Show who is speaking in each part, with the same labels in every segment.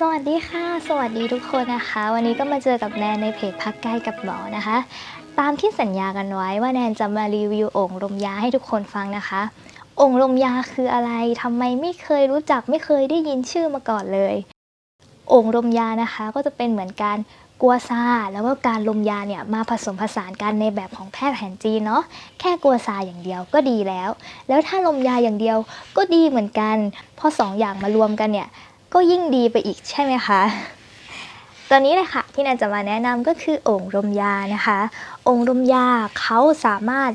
Speaker 1: สวัสดีค่ะ สวัสดีทุกคนนะคะ วันนี้ก็มาเจอกับแนนในเพจพักใกล้กับหมอนะคะ ตามที่สัญญากันไว้ว่าแนนจะมารีวิวโอ่งลมยาให้ทุกคนฟังนะคะโอ่งลมยาคืออะไรทำไมไม่เคยรู้จักไม่เคยได้ยินชื่อมาก่อนเลยโอ่งลมยานะคะ ก็จะเป็นเหมือนการกัวซาแล้วก็การลมยาเนี่ยมาผสมผสานกันในแบบของแพทย์แผนจีนเนาะแค่กัวซาอย่างเดียวก็ดีแล้ว แล้วถ้าลมยาอย่างเดียวก็ดีเหมือนกันพอสองอย่างมารวมกันเนี่ย ก็ยิ่งดีไปอีกใช่ไหมคะตอนนี้เลยค่ะที่แนนจะมาแนะนำก็คือโอ่งลมยานะคะโอ่งลมยาเขาสามารถ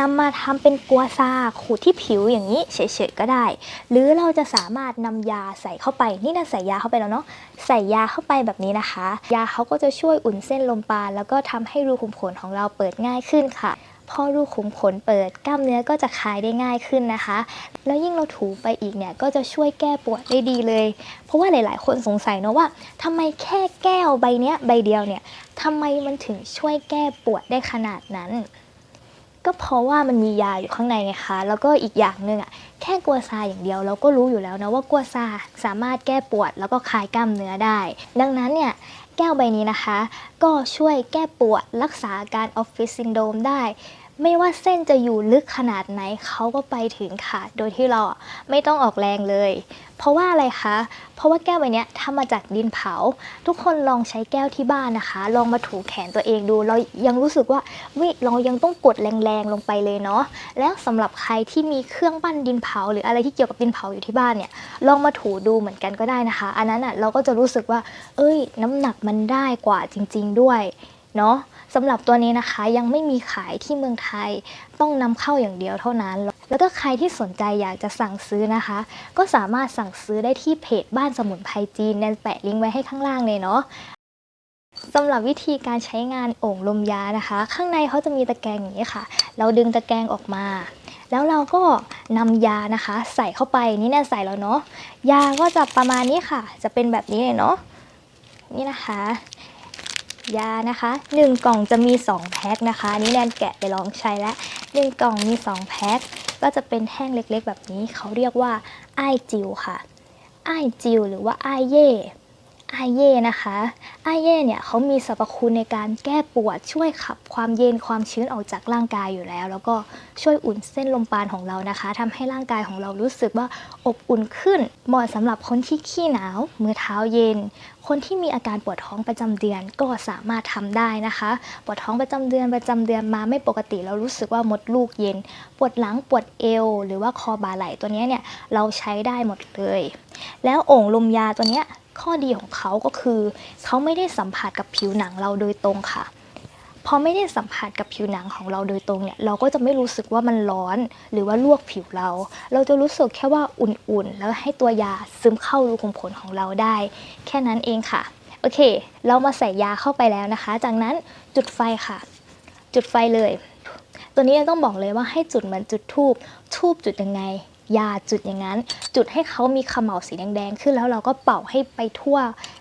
Speaker 1: นำมาทำเป็นกัวซาขูดที่ผิวอย่างนี้เฉยๆก็ได้ หรือเราจะสามารถนำยาใส่เข้าไปนี่นะใส่ยาเข้าไปแล้วเนาะใส่ยาเข้าไปแบบนี้นะคะ ยาเขาก็จะช่วยอุ่นเส้นลมปราณแล้วก็ทำให้รูขุมขนของเราเปิดง่ายขึ้นค่ะ พอรูขุมขนเปิดกล้ามเนื้อก็จะคลายได้ง่ายขึ้นนะคะ แล้วยิ่งเราถูไปอีกเนี่ยก็จะช่วยแก้ปวดได้ดีเลย เพราะว่าหลาย ๆ คนสงสัยเนอะว่าทำไมแค่แก้วใบเนี้ยใบเดียวเนี่ยทำไมมันถึงช่วยแก้ปวดได้ขนาดนั้น ก็เพราะว่ามันมียาอยู่ข้างในไงคะ แล้วก็อีกอย่างหนึ่งอะแค่กัวซาอย่างเดียวเราก็รู้อยู่แล้วนะว่ากัวซาสามารถแก้ปวดแล้วก็คลายกล้ามเนื้อได้ ดังนั้นเนี่ยแก้วใบนี้นะคะ ก็ช่วยแก้ปวดรักษาอาการออฟฟิศซินโดรมได้ ไม่ว่าเส้นจะอยู่ลึกขนาดไหนเขาก็ไปถึงค่ะ โดยที่เราไม่ต้องออกแรงเลย เพราะว่าอะไรคะ เพราะว่าแก้วใบนี้ทำมาจากดินเผา ทุกคนลองใช้แก้วที่บ้านนะคะ ลองมาถูแขนตัวเองดู เรายังรู้สึกว่าวิเรายังต้องกดแรงๆลงไปเลยเนาะ แล้วสำหรับใครที่มีเครื่องปั้นดินเผา หรืออะไรที่เกี่ยวกับดินเผาอยู่ที่บ้านเนี่ย ลองมาถูดูเหมือนกันก็ได้นะคะ อันนั้นอะเราก็จะรู้สึกว่า เอ้ย น้ำหนักมันได้กว่าจริง ๆด้วย เนาะสำหรับตัวนี้นะคะยังไม่มีขายที่เมืองไทยต้องนำเข้าอย่างเดียวเท่านั้น แล้วก็ใครที่สนใจอยากจะสั่งซื้อนะคะ ก็สามารถสั่งซื้อได้ที่เพจบ้านสมุนไพรจีนแนนแปะลิงก์ไว้ให้ข้างล่างเลยเนาะสำหรับวิธีการใช้งานโอ่งลมยานะคะ ข้างในเขาจะมีตะแกรงอย่างนี้ค่ะ เราดึงตะแกรงออกมา แล้วเราก็นำยานะคะ ใส่เข้าไปนี่แนนใส่แล้วเนาะยาก็จะประมาณนี้ค่ะ จะเป็นแบบนี้เลยเนาะนี่นะคะ ยานะคะ 1 กล่องจะมี 2 แพ็คนะคะนี่แนนแกะไปลองใช้แล้ว1กล่องมี 2 แพ็คก็จะเป็นแท่งเล็กๆ แบบนี้เขาเรียกว่าไอจิวค่ะไอจิวหรือว่าไอเย่ ไอเย่นะคะไอเย่เนี่ยเขามีสรรพคุณในการแก้ปวดช่วยขับความเย็นความชื้นออกจากร่างกายอยู่แล้ว แล้วก็ช่วยอุ่นเส้นลมปราณของเรานะคะทำให้ร่างกายของเรารู้สึกว่าอบอุ่นขึ้น เหมาะสำหรับคนที่ขี้หนาวมือเท้าเย็น คนที่มีอาการปวดท้องประจำเดือนก็สามารถทำได้นะคะ ปวดท้องประจำเดือนประจำเดือนมาไม่ปกติเรารู้สึกว่ามดลูกเย็น ปวดหลังปวดเอว หรือว่าคอบ่าไหล่ตัวเนี้ยเนี่ยเราใช้ได้หมดเลย แล้วโอ่งลมยาตัวเนี้ย ข้อดีของเขาก็คือ เขาไม่ได้สัมผัสกับผิวหนังเราโดยตรงค่ะ พอไม่ได้สัมผัสกับผิวหนังของเราโดยตรงเนี่ย เราก็จะไม่รู้สึกว่ามันร้อน หรือว่าลวกผิวเรา เราจะรู้สึกแค่ว่าอุ่นๆ แล้วให้ตัวยาซึมเข้ารูขุมขนของเราได้ แค่นั้นเองค่ะ โอเค เรามาใส่ยาเข้าไปแล้วนะคะ จากนั้นจุดไฟค่ะ จุดไฟเลย ตัวนี้ต้องบอกเลยว่าให้จุดเหมือนจุดทูบทูบจุดยังไง ยาจุดอย่างนั้น จุดให้เขามีขม่าวสีแดงๆขึ้นแล้วเราก็เป่าให้ไปทั่ว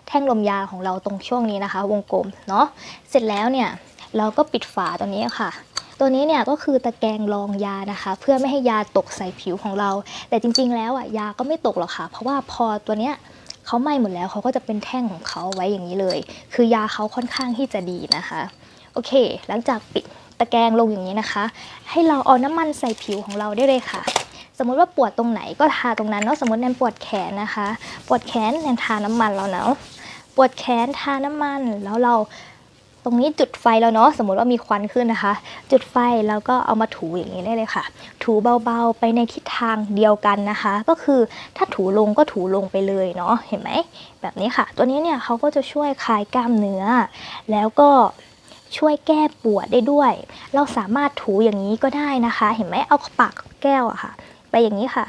Speaker 1: แท่งลมยาของเราตรงช่วงนี้นะคะ วงกลมเนาะเสร็จแล้วเนี่ยเราก็ปิดฝาตัวนี้ค่ะ ตัวนี้เนี่ยก็คือตะแกรงรองยานะคะ เพื่อไม่ให้ยาตกใส่ผิวของเรา แต่จริง ๆ แล้วอะยาก็ไม่ตกหรอกค่ะ เพราะว่าพอตัวเนี้ยเขาไหม้หมดแล้วเขาก็จะเป็นแท่งของเขาไว้อย่างนี้เลย คือยาเขาค่อนข้างที่จะดีนะคะโอเค หลังจากปิดตะแกรงลงอย่างนี้นะคะ ให้เราเอาน้ำมันใส่ผิวของเราได้เลยค่ะ มมุติว่าปวดตรงไหนก็ทาตรงนั้นเนาะสมมติแนนปวดแขนนะคะ ปวดแขนแนนทาน้ำมันแล้วเนาะปวดแขนทาน้ำมันแล้วเราตรงนี้จุดไฟแล้วเนาะสมมติว่ามีควันขึ้นนะคะ จุดไฟแล้วก็เอามาถูอย่างนี้ได้เลยค่ะ ถูเบาๆไปในทิศทางเดียวกันนะคะ ก็คือถ้าถูลงก็ถูลงไปเลยเนาะเห็นไหมแบบนี้ค่ะ ตัวนี้เนี่ยเขาก็จะช่วยคลายกล้ามเนื้อ แล้วก็ช่วยแก้ปวดได้ด้วย เราสามารถถูอย่างนี้ก็ได้นะคะ เห็นไหมเอาปากแก้วอะค่ะ ไปอย่างนี้ค่ะ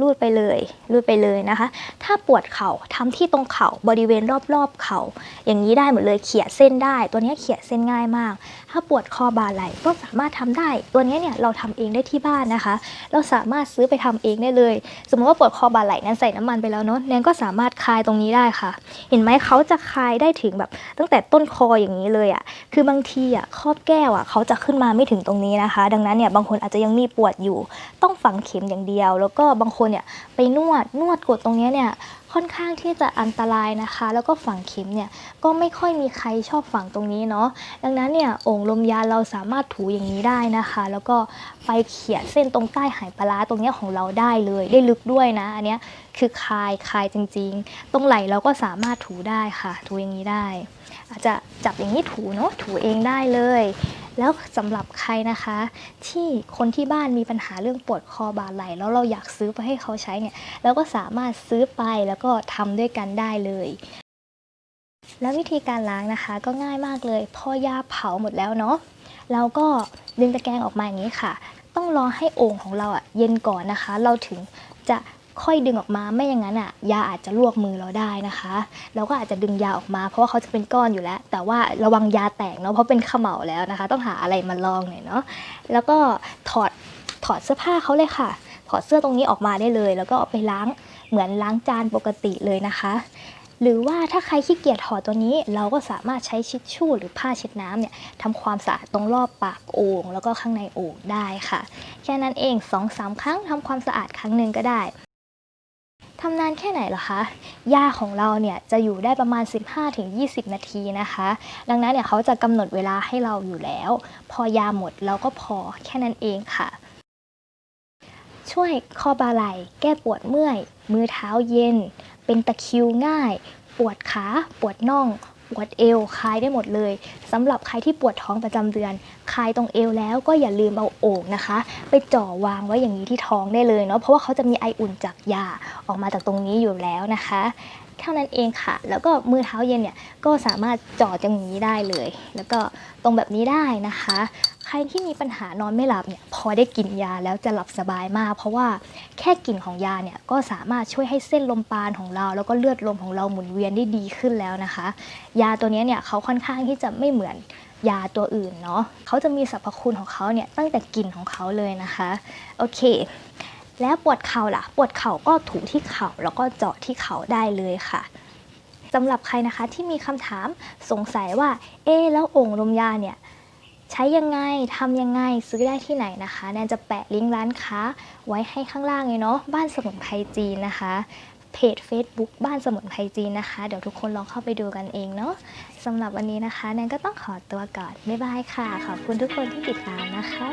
Speaker 1: รูดไปเลยรูดไปเลยนะคะ ถ้าปวดเข่าทำที่ตรงเข่าบริเวณรอบๆเข่าอย่างนี้ได้หมดเลยเขี่ยเส้นได้ ตัวนี้เขี่ยเส้นง่ายมาก ถ้าปวดคอบ่าไหล่ก็สามารถทำได้ ตัวนี้เนี่ยเราทำเองได้ที่บ้านนะคะ เราสามารถซื้อไปทำเองได้เลย สมมติว่าปวดคอบ่าไหล่นั้นใส่น้ำมันไปแล้วเนาะแนนก็สามารถคลายตรงนี้ได้ค่ะ เห็นไหมเขาจะคลายได้ถึงแบบตั้งแต่ต้นคออย่างนี้เลยอะ่ะคือบางทีอะครอบแก้วอะเขาจะขึ้นมาไม่ถึงตรงนี้นะคะ ดังนั้นเนี่ยบางคนอาจจะยังมีปวดอยู่ ต้องฝังเข็มอย่างเดียว แล้วก็บางคนเนี่ยไปนวดนวดกดตรงนี้เนี่ย ค่อนข้างที่จะอันตรายนะคะ แล้วก็ฝังเข็มเนี่ยก็ไม่ค่อยมีใครชอบฝังตรงนี้เนาะดังนั้นเนี่ยโอ่งลมยาเราสามารถถูอย่างนี้ได้นะคะ แล้วก็ไปเขี่ยเส้นตรงใต้หายปลาร้าตรงเนี้ยของเราได้เลย ได้ลึกด้วยนะ อันเนี้ยคือคลายคลายจริง ๆ ตรงไหล่เราก็สามารถถูได้ค่ะ ถูอย่างนี้ได้ อาจจะจับอย่างนี้ถูเนาะถูเองได้เลย แล้วสำหรับใครนะคะ ที่คนที่บ้านมีปัญหาเรื่องปวดคอบ่าไหล่แล้วเราอยากซื้อไปให้เขาใช้เนี่ยเราก็สามารถซื้อไปแล้วก็ทำด้วยกันได้เลยแล้ววิธีการล้างนะคะก็ง่ายมากเลย พอยาเผาหมดแล้วเนาะเราก็ดึงตะแกรงออกมาอย่างนี้ค่ะ ต้องรอให้โอ่งของเราอะเย็นก่อนนะคะ เราถึงจะ ค่อยดึงออกมาไม่อย่างนั้นอะยาอาจจะลวกมือเราได้นะคะ เราก็อาจจะดึงยาออกมา เพราะว่าเขาจะเป็นก้อนอยู่แล้ว แต่ว่าระวังยาแตกเนาะเพราะเป็นขม่าแล้วนะคะ ต้องหาอะไรมาลองหน่อยเนาะแล้วก็ถอดถอดเสื้อผ้าเขาเลยค่ะ ถอดเสื้อตรงนี้ออกมาได้เลย แล้วก็เอาไปล้างเหมือนล้างจานปกติเลยนะคะ หรือว่าถ้าใครขี้เกียจถอดตัวนี้ เราก็สามารถใช้ชิชชู่หรือผ้าเช็ดน้ำเนี่ยทำความสะอาดตรงรอบปากโอ่งแล้วก็ข้างในโอ่งได้ค่ะ แค่นั้นเอง2อสาครั้งทำความสะอาดครั้งหนึ่งก็ได้ ทำนานแค่ไหนเหรอคะยาของเราเนี่ยจะอยู่ได้ประมาณ 15-20 นาทีนะคะ ดังนั้นเนี่ยเขาจะกำหนดเวลาให้เราอยู่แล้ว พอยาหมดเราก็พอแค่นั้นเองค่ะ ช่วยคอบาไหล่แก้ปวดเมื่อย มือเท้าเย็น เป็นตะคิวง่าย ปวดขา ปวดน่อง ปวดเอวคลายได้หมดเลยสำหรับใครที่ปวดท้องประจำเดือน คลายตรงเอวแล้วก็อย่าลืมเอาโอ่งนะคะ ไปจ่อวางไว้อย่างนี้ที่ท้องได้เลยเนาะเพราะว่าเขาจะมีไออุ่นจากยาออกมาจากตรงนี้อยู่แล้วนะคะเท่านั้นเองค่ะ แล้วก็มือเท้าเย็นเนี่ยก็สามารถจ่อตรงนี้ได้เลย แล้วก็ตรงแบบนี้ได้นะคะ รที่มีปัญหานอนไม่หลับเนี่ยพอได้กินยาแล้วจะหลับสบายมาก เพราะว่าแค่กลิ่นของยาเนี่ยก็สามารถช่วยให้เส้นลมปราณของเรา แล้วก็เลือดลมของเราหมุนเวียนได้ดีขึ้นแล้วนะคะ ยาตัวนี้เนี่ยเขาค่อนข้างที่จะไม่เหมือนยาตัวอื่นเนาะเขาจะมีสรรพคุณของเขาเนี่ยตั้งแต่กลิ่นของเขาเลยนะคะโอเค แล้วปวดเข่าล่ะ ปวดเข่าก็ถูที่เข่าแล้วก็เจาะที่เข่าได้เลยค่ะสำหรับใครนะคะที่มีคำถามสงสัยว่าเอ๊แล้วโอ่งลมยาเนี่ย ใช้ยังไงทำยังไงซื้อได้ที่ไหนนะคะ แนนจะแปะลิงก์ร้านค้าไว้ให้ข้างล่างเลยเนาะบ้านสมุนไพรจีนนะคะเพจ Facebook บ้านสมุนไพรจีนนะคะ เดี๋ยวทุกคนลองเข้าไปดูกันเองเนาะสำหรับวันนี้นะคะ แนนก็ต้องขอตัวก่อน บ๊ายบายค่ะ ขอบคุณทุกคนที่ติดตามนะคะ